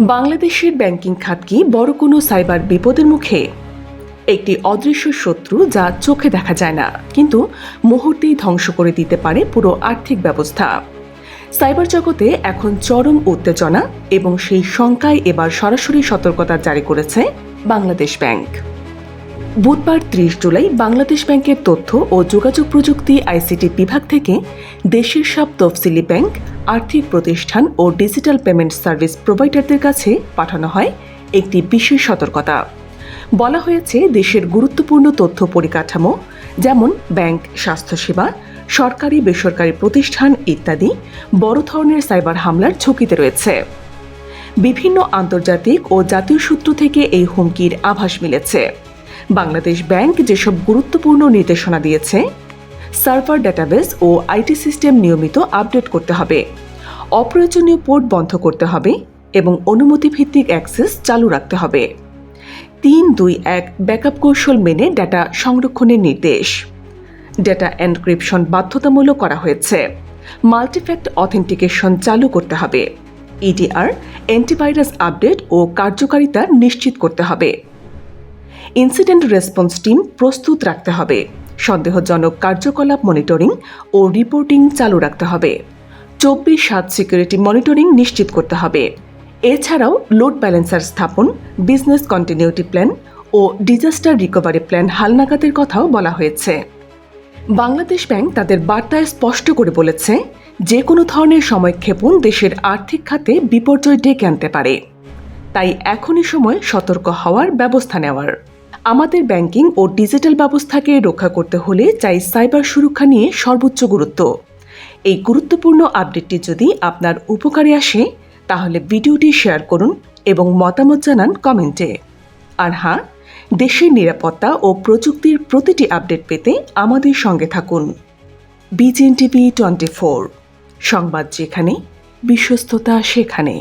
বাংলাদেশের ব্যাংকিং খাত কি বড় কোনো সাইবার বিপদের মুখে? একটি অদৃশ্য শত্রু যা চোখে দেখা যায় না, কিন্তু মুহূর্তেই ধ্বংস করে দিতে পারে পুরো আর্থিক ব্যবস্থা। সাইবার জগতে এখন চরম উত্তেজনা এবং সেই শঙ্কায় এবার সরাসরি সতর্কতা জারি করেছে বাংলাদেশ ব্যাংক। বুধবার ত্রিশ জুলাই বাংলাদেশ ব্যাংকের তথ্য ও যোগাযোগ প্রযুক্তি আইসিটি বিভাগ থেকে দেশের সব তফসিলি ব্যাংক, আর্থিক প্রতিষ্ঠান ও ডিজিটাল পেমেন্ট সার্ভিস প্রোভাইডারদের কাছে পাঠানো হয় একটি বিশেষ সতর্কতা। বলা হয়েছে, দেশের গুরুত্বপূর্ণ তথ্য পরিকাঠামো যেমন ব্যাংক স্বাস্থ্যসেবা, সরকারি বেসরকারি প্রতিষ্ঠান ইত্যাদি বড় ধরনের সাইবার হামলার ঝুঁকিতে রয়েছে। বিভিন্ন আন্তর্জাতিক ও জাতীয় সূত্র থেকে এই হুমকির আভাস মিলেছে। বাংলাদেশ ব্যাংক যেসব গুরুত্বপূর্ণ নির্দেশনা দিয়েছে, সার্ভার ডেটাবেস ও আইটি সিস্টেম নিয়মিত আপডেট করতে হবে, অপ্রয়োজনীয় পোর্ট বন্ধ করতে হবে এবং অনুমতি ভিত্তিক অ্যাক্সেস চালু রাখতে হবে। তিন দুই এক ব্যাকআপ কৌশল মেনে ডেটা সংরক্ষণের নির্দেশ। ডেটা এনক্রিপশন বাধ্যতামূলক করা হয়েছে। মাল্টিফ্যাক্ট অথেন্টিকেশন চালু করতে হবে। ইডিআর, অ্যান্টিভাইরাস আপডেট ও কার্যকারিতা নিশ্চিত করতে হবে। ইনসিডেন্ট রেসপন্স টিম প্রস্তুত রাখতে হবে। সন্দেহজনক কার্যকলাপ মনিটরিং ও রিপোর্টিং চালু রাখতে হবে। চব্বিশ সাত সিকিউরিটি মনিটরিং নিশ্চিত করতে হবে। এছাড়াও লোড ব্যালেন্সার স্থাপন, বিজনেস কন্টিনিউটি প্ল্যান ও ডিজাস্টার রিকভারি প্ল্যান হালনাগাদের কথাও বলা হয়েছে। বাংলাদেশ ব্যাংক তাদের বার্তায় স্পষ্ট করে বলেছে, যে কোনো ধরনের সময়ক্ষেপণ দেশের আর্থিক খাতে বিপর্যয় ডেকে আনতে পারে। তাই এখনই সময় সতর্ক হওয়ার ব্যবস্থা নেওয়ার। আমাদের ব্যাংকিং ও ডিজিটাল ব্যবস্থাকে রক্ষা করতে হলে চাই সাইবার সুরক্ষা নিয়ে সর্বোচ্চ গুরুত্ব। এই গুরুত্বপূর্ণ আপডেটটি যদি আপনার উপকারে আসে, তাহলে ভিডিওটি শেয়ার করুন এবং মতামত জানান কমেন্টে। আর হ্যাঁ দেশের নিরাপত্তা ও প্রযুক্তির প্রতিটি আপডেট পেতে আমাদের সঙ্গে থাকুন। বিজিএন টিভি টোয়েন্টি ফোর, সংবাদ যেখানে, বিশ্বস্ততা সেখানে।